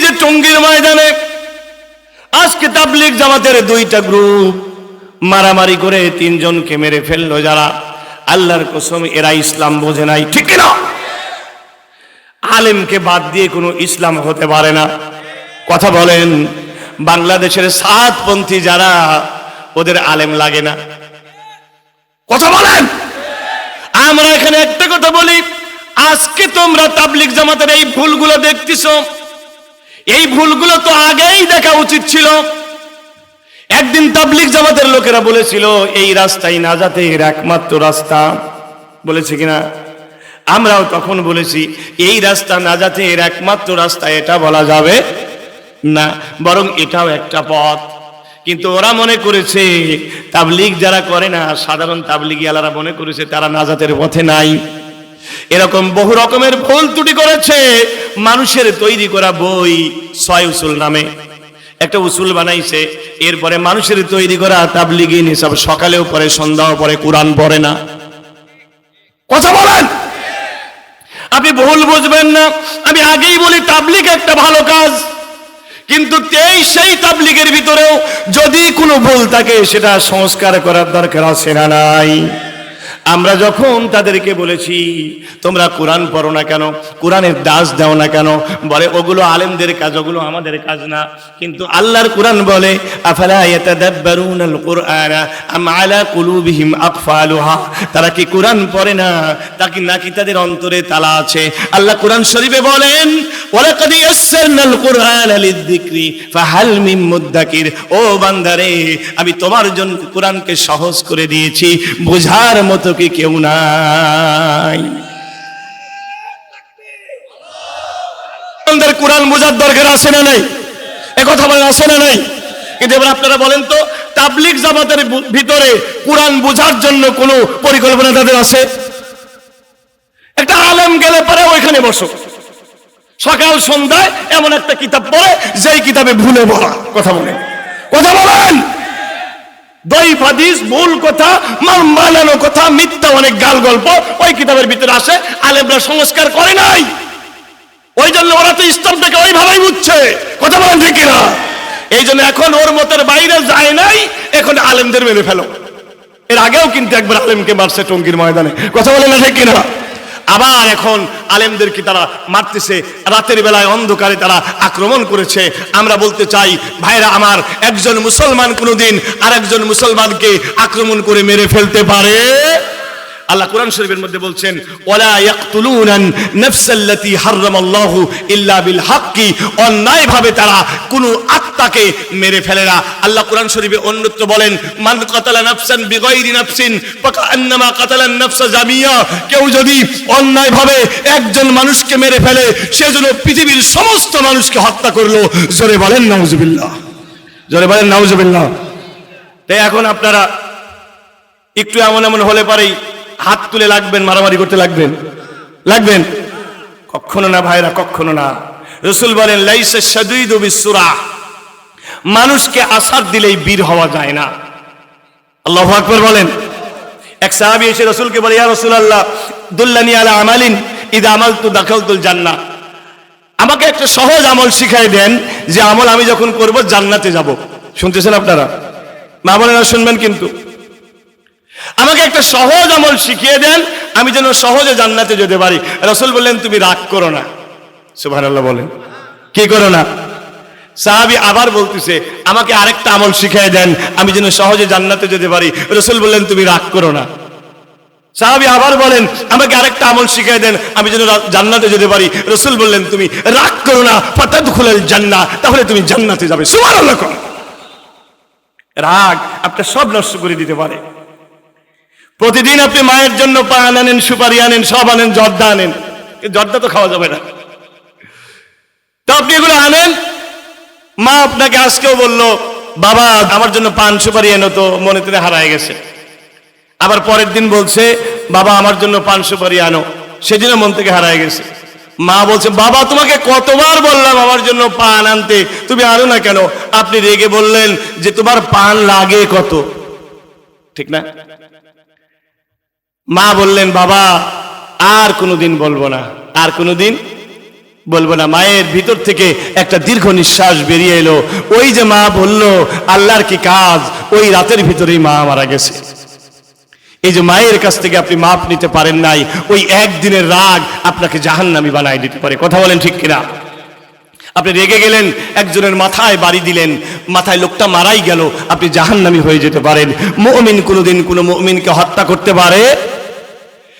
যে টঙ্গীর ময়দানে আজকে তাবলিগ জামাতের দুইটা গ্রুপ মারামারি করে তিনজনকে মেরে ফেলল যারা। আল্লাহর কসম, এরা ইসলাম বোঝে নাই, ঠিক না আলেমকে বাদ দিয়ে কোনো ইসলাম হতে পারে না। কথা বলেন, বাংলাদেশের সাতপন্থী যারা, ওদের আলেম লাগে না। কথা বলেন! আমরা এখানে একটা কথা বলি, আজকে তোমরা তাবলিক জামাতের এই ভুলগুলো দেখতেছো। এই ভুলগুলো তো আগেই দেখা উচিত ছিল। একদিন তাবলিক জামাতের লোকেরা বলেছিল, এই রাস্তাই না যাতে এর একমাত্র রাস্তা। বলেছে কিনা? আমরাও তখন বলেছি, এই রাস্তা না যাতে এর একমাত্র রাস্তা, এটা বলা যাবে না, বরং এটাও একটা পথ। কিন্তু ওরা মনে করেছে, তাবলিগ যারা করে না, সাধারণ তাবলিগি আলারা মনে করেছে, তারা নাজাতের পথে নাই। এরকম বহু রকমের ভুল ত্রুটি করেছে। মানুষের তৈরি করা বই ছয় উসুল নামে। একটা উসুল বানাইছে, এরপরে মানুষের তৈরি করা তাবলিগি নিসব সকালেও পরে সন্ধ্যাও পরে কোরআন পড়ে না। কথা বলেন! আপনি ভুল বুঝবেন না। আমি আগেই বলি, তাবলিগ একটা ভালো কাজ। কিন্তু সেই তাবলিগের ভিতরেও যদি কোনো ভুল থাকে, সেটা সংস্কার করার দরকার আছে না নাই। আমরা যখন তাদেরকে বলেছি, তোমরা কোরআন পড়ো না কেন? কোরআনের দাস দাও না কেন? বলে, ওগুলো আলেমদের কাজ, ওগুলো আমাদের কাজ না। কিন্তু আল্লাহর কোরআন বলে তারা কি কোরআন পড়ে না? তাকে নাকি তাদের অন্তরে তালা আছে? আল্লাহ কোরআন শরীফে বলেন ওয়ালাকাদ ইয়াসসারনাল কুরআনা লিযিকরি ফাহাল মিন মুদ্দাকির। ও বান্দারে, আমি তোমার জন্য কোরআনকে সহজ করে দিয়েছি, বোঝার মতো কি কেউ নাই। কোরআন বোঝার দরকার আছে না নাই? এ কথা বলেন, আছে না নাই? কিন্তু এবার আপনারা বলেন তো, তাবলিগ জামাতের ভিতরে কোরআন বোঝার জন্য কোনো পরিকল্পনা তাদের আছে? একটা আলেম গেলে পরে ওইখানে বসো। সকাল সন্ধ্যায় এমন একটা কিতাব পড়ে, যেই কিতাবে ভুলে ভরা। কথা বলেন। কথা বলেন। ভুল কথা মাল মানানো কথা, মিথ্যা অনেক গাল গল্প, ওই কিতাবের ভিতরে আসে, আলেমরা সংস্কার করে নাই। ওই জন্য ওরা তো বুঝছে। কথা বলেন কিনা? এই জন্য এখন ওর মতের বাইরে যায় নাই, এখন আলেমদের মেরে ফেলো। এর আগেও কিন্তু একবার আলেমকে মারছে টঙ্গির ময়দানে। কথা বলে না ঠিক কিনা? আবার এখন আলেমদেরকে তারা মারতেছে। রাতের বেলায় অন্ধকারে তারা আক্রমণ করেছে। আমরা বলতে চাই, ভাইরা আমার, একজন মুসলমান কোনোদিন আর একজন মুসলমানকে আক্রমণ করে মেরে ফেলতে পারে? আল্লাহ কোরআন শরীফের মধ্যে বলছেন, ওয়ালা ইয়াকতুলুনান নাফসাল্লাতী হারামাল্লাহু ইল্লা বিল হাক্কি। অন্যায় ভাবে তারা কোনো আত্মাকে মেরে ফেলে না। আল্লাহ কোরআন শরীফে অন্যত্র বলেন, মান কাতালা নাফসান বিগাইরি নাফসিন ফাকান্নামা কাতালান নাফসা জামিয়া। কেউ যদি অন্যায় ভাবে একজন মানুষকে মেরে ফেলে, সে যেন পৃথিবীর সমস্ত মানুষকে হত্যা করল, জোরে বলেন, নাউজুবিল্লাহ। জোরে বলেন, নাউজুবিল্লাহ। তাই এখন আপনারা একটু এমন এমন হলে পারেই হাত তুলে লাগবেন, মারামারি করতে লাগবেন। লাগবেন? কখনো না ভাইরা, কখনো না। রসুল বলেন, লাইসে সাদুইদু মানুষকে আসার দিলেই বীর হওয়া যায় না। আল্লাহ আকবর বলেন। এক সাহাবি এসে রসুলকে বলে, ইয়া রসুল আল্লাহ দুল্লানি আলা আমালিন ঈদ আমাল তু দাখালতুল জান্নাহ। আমাকে একটা সহজ আমল শিখাই দেন, যে আমল আমি যখন করব, জান্নাতে যাব। শুনতেছেন আপনারা? মা বলে না শুনবেন কিন্তু। আমাকে একটা সহজ আমল শিখিয়ে দেন, আমি যেন সহজে জান্নাতে যেতে পারি। রসুল বললেন, তুমি রাগ করো না। সুবহানাল্লাহ বলেন। কি করো না? সাহাবি আবার বলতেছে, আমাকে আরেকটা আমল শিখিয়ে দেন, আমি যেন সহজে জান্নাতে যেতে পারি। রসুল বললেন, তুমি রাগ করো না। সাহাবি আবার বলেন, আমাকে আরেকটা আমল শিখিয়ে দেন, আমি যেন জান্নাতে যেতে পারি। রসুল বললেন, তুমি রাগ করো না হঠাৎ খুলেল জান্না, তাহলে তুমি জান্নাতে যাবে। করো। রাগ আপনার সব নষ্ট করে দিতে পারে। প্রতিদিন আপনি মায়ের জন্য পান আনেন, সুপারি আনেন, সব আনেন, জর্দা আনেন। জর্দা তো খাওয়া যাবে না। তো আপনি এগুলো আনেন? মা আপনাকে আজকেও বলল, বাবা, আমার জন্য পান, সুপারি এনো তো, মনে থেকে হারায় গেছে। আবার পরের দিন বলছে, বাবা, আমার জন্য পান, সুপারি আনো। সেদিনও মন থেকে হারায় গেছে। মা বলছে, বাবা, তোমাকে কতবার বললাম আমার জন্য পান আনতে, তুমি আনো না কেন? আপনি রেগে বললেন যে, তোমার পান লাগে কত? ঠিক না? মা বললেন, বাবা, আর কোনোদিন বলব না, আর কোনোদিন বলব না। মায়ের ভিতর থেকে একটা দীর্ঘ নিঃশ্বাস বেরিয়ে এলো। ওই যে মা বলল, আল্লাহর কি কাজ? ওই রাতের ভিতরেই মা মারা গেছে। এই যে মায়ের কাছ থেকে আপনি মাপ নিতে পারেন নাই, ওই একদিনের রাগ আপনাকে জাহান্নামি বানায় দিতে পারে। কথা বলেন ঠিক কিনা? আপনি রেগে গেলেন, একজনের মাথায় বাড়ি দিলেন, মাথায় লোকটা মারাই গেল, আপনি জাহান্নামি হয়ে যেতে পারেন। মুমিন কোনোদিন কোনো মুমিনকে হত্যা করতে পারে